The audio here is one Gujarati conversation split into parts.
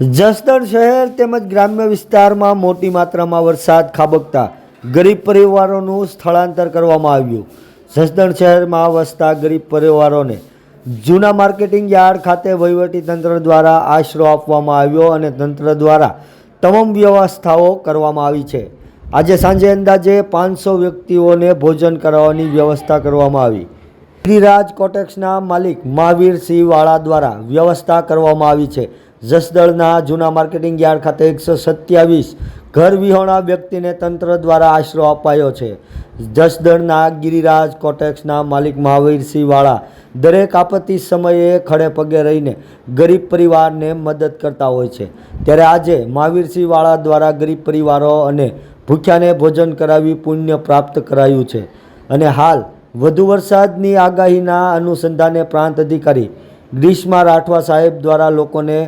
જસદણ શહેર તેમજ ગ્રામ્ય વિસ્તારમાં મોટી માત્રામાં વરસાદ ખાબકતા ગરીબ પરિવારોનું સ્થળાંતર કરવામાં આવ્યું. જસદણ શહેરમાં વસતા ગરીબ પરિવારોને જૂના માર્કેટિંગ યાર્ડ ખાતે વહીવટી તંત્ર દ્વારા આશરો આપવામાં આવ્યો અને તંત્ર દ્વારા તમામ વ્યવસ્થાઓ કરવામાં આવી છે. આજે સાંજે અંદાજે પાંચસો વ્યક્તિઓને ભોજન કરાવવાની વ્યવસ્થા કરવામાં આવી. ગિરિરાજ કોટેક્સના માલિક મહાવીર વાળા દ્વારા વ્યવસ્થા કરવામાં આવી છે. જસદળના જૂના માર્કેટિંગ યાર્ડ ખાતે એકસો સત્યાવીસ ઘર વિહોણા વ્યક્તિને તંત્ર દ્વારા આશરો અપાયો છે. જસદળના ગિરિરાજ કોટેક્સના માલિક મહાવીરસિંહવાળા દરેક આપત્તિ સમયે ખડે પગે રહીને ગરીબ પરિવારને મદદ કરતા હોય છે. ત્યારે આજે મહાવીરસિંહવાળા દ્વારા ગરીબ પરિવારો અને ભૂખ્યાને ભોજન કરાવી પુણ્ય પ્રાપ્ત કરાયું છે. અને હાલ વધુ વરસાદની આગાહીના અનુસંધાને પ્રાંત અધિકારી ગ્રીષ્મા રાઠવા સાહેબ દ્વારા લોકોને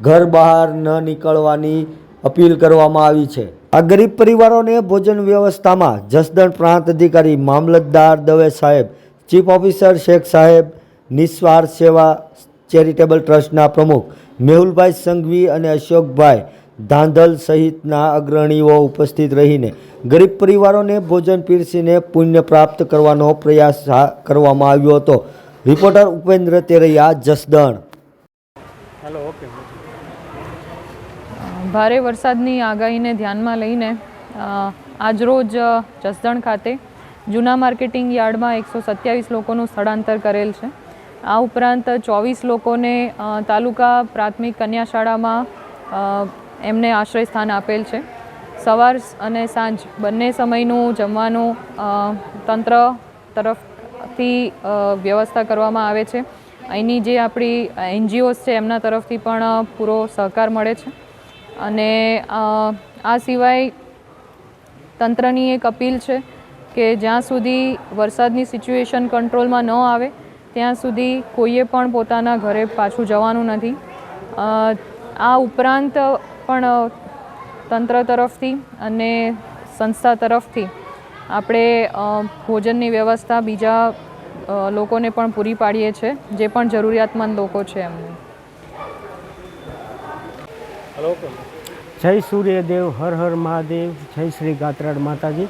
ઘર બહાર ન નીકળવાની અપીલ કરવામાં આવી છે. આ ગરીબ પરિવારોને ભોજન વ્યવસ્થામાં જસદણ પ્રાંત અધિકારી મામલતદાર દવે સાહેબ, ચીફ ઓફિસર શેખ સાહેબ, નિસ્વાર્થ સેવા ચેરિટેબલ ટ્રસ્ટના પ્રમુખ મેહુલભાઈ સંઘવી અને અશોકભાઈ ધાંધલ સહિતના અગ્રણીઓ ઉપસ્થિત રહીને ગરીબ પરિવારોને ભોજન પીરસીને પુણ્ય પ્રાપ્ત કરવાનો પ્રયાસ કરવામાં આવ્યો હતો. રિપોર્ટર ઉપેન્દ્ર તેરૈયા, જસદણ હાલો, ઓકે. ભારે વરસાદની આગાહીને ધ્યાનમાં લઈને આજરોજ જસદણ ખાતે જૂના માર્કેટિંગ યાર્ડમાં એકસો સત્યાવીસ લોકોનું સ્થળાંતર કરેલ છે. આ ઉપરાંત ચોવીસ લોકોને તાલુકા પ્રાથમિક કન્યા શાળામાં એમને આશ્રય સ્થાન આપેલ છે. સવાર અને સાંજ બંને સમયનું જમવાનું તંત્ર તરફથી વ્યવસ્થા કરવામાં આવે છે. અહીંની જે આપણી એનજીઓસ છે, એમના તરફથી પણ પૂરો સહકાર મળે છે. અને આ સિવાય તંત્રની એક અપીલ છે કે જ્યાં સુધી વરસાદની સિચ્યુએશન કંટ્રોલમાં ન આવે, ત્યાં સુધી કોઈએ પણ પોતાના ઘરે પાછું જવાનું નથી. આ ઉપરાંત પણ તંત્ર તરફથી અને સંસ્થા તરફથી આપણે ભોજનની વ્યવસ્થા બીજા લોકોને પણ પૂરી પાડીએ છીએ જે પણ જરૂરિયાતમંદ લોકો છે એમને. જય સૂર્યદેવ હર હર મહાદેવ જય શ્રી ગાત્રાડ માતાજી.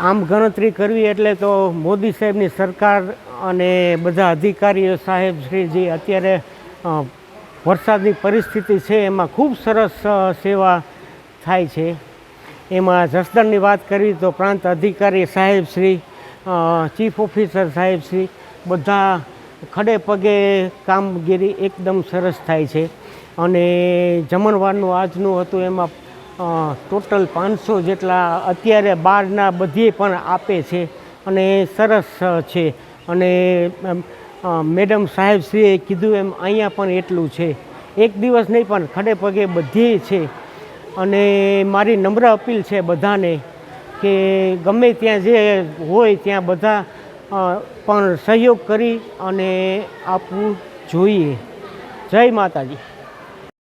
આમ ગણતરી કરવી એટલે તો મોદી સાહેબની સરકાર અને બધા અધિકારીઓ સાહેબ શ્રીજી અત્યારે વરસાદની પરિસ્થિતિ છે એમાં ખૂબ સરસ સેવા થાય છે. એમાં જસદણની વાત કરવી તો પ્રાંત અધિકારી સાહેબ શ્રી ચીફ ઓફિસર સાહેબ શ્રી, બધા ખડે પગે કામગીરી એકદમ સરસ થાય છે. અને જમણવારનું આજનું હતું એમાં ટોટલ પાંચસો જેટલા અત્યારે બહારના બધીએ પણ આપે છે અને સરસ છે. અને મેડમ સાહેબશ્રીએ કીધું એમ અહીંયા પણ એટલું છે. એક દિવસ નહીં પણ ખડે પગે બધીએ છે. અને મારી નમ્ર અપીલ છે બધાને કે ગમે ત્યાં જે હોય ત્યાં બધા પણ સહયોગ કરી અને આપવું જોઈએ. જય માતાજી.